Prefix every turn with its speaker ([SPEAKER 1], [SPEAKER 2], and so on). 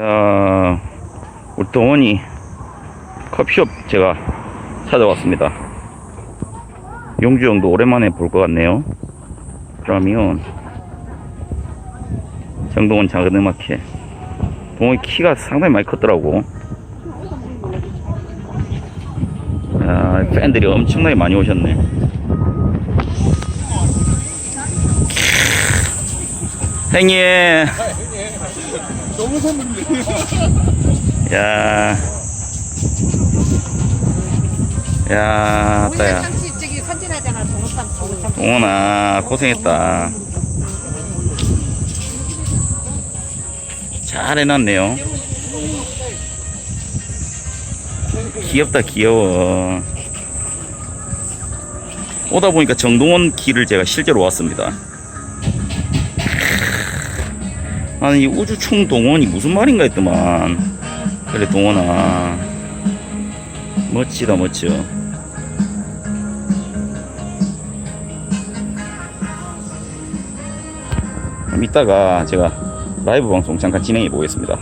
[SPEAKER 1] 야, 우리 동원이 커피숍 제가 찾아왔습니다. 용주 형도 오랜만에 볼 것 같네요. 그러면 정동원 작은 음악회. 동원이 키가 상당히 많이 컸더라고. 야, 팬들이 엄청나게 많이 오셨네. 형님.
[SPEAKER 2] 너무 선물인데.
[SPEAKER 1] 야. 야, 따야.
[SPEAKER 3] 상치 저기 선진하잖아 동호상 동호상
[SPEAKER 1] 동원아, 고생했다. 잘 해놨네요. 귀엽다, 귀여워. 오다 보니까 정동원 길을 제가 실제로 왔습니다. 이 우주총 동원이 무슨 말인가 했더만. 그래, 동원아. 멋지다, 멋져. 이따가 제가 라이브 방송 잠깐 진행해 보겠습니다.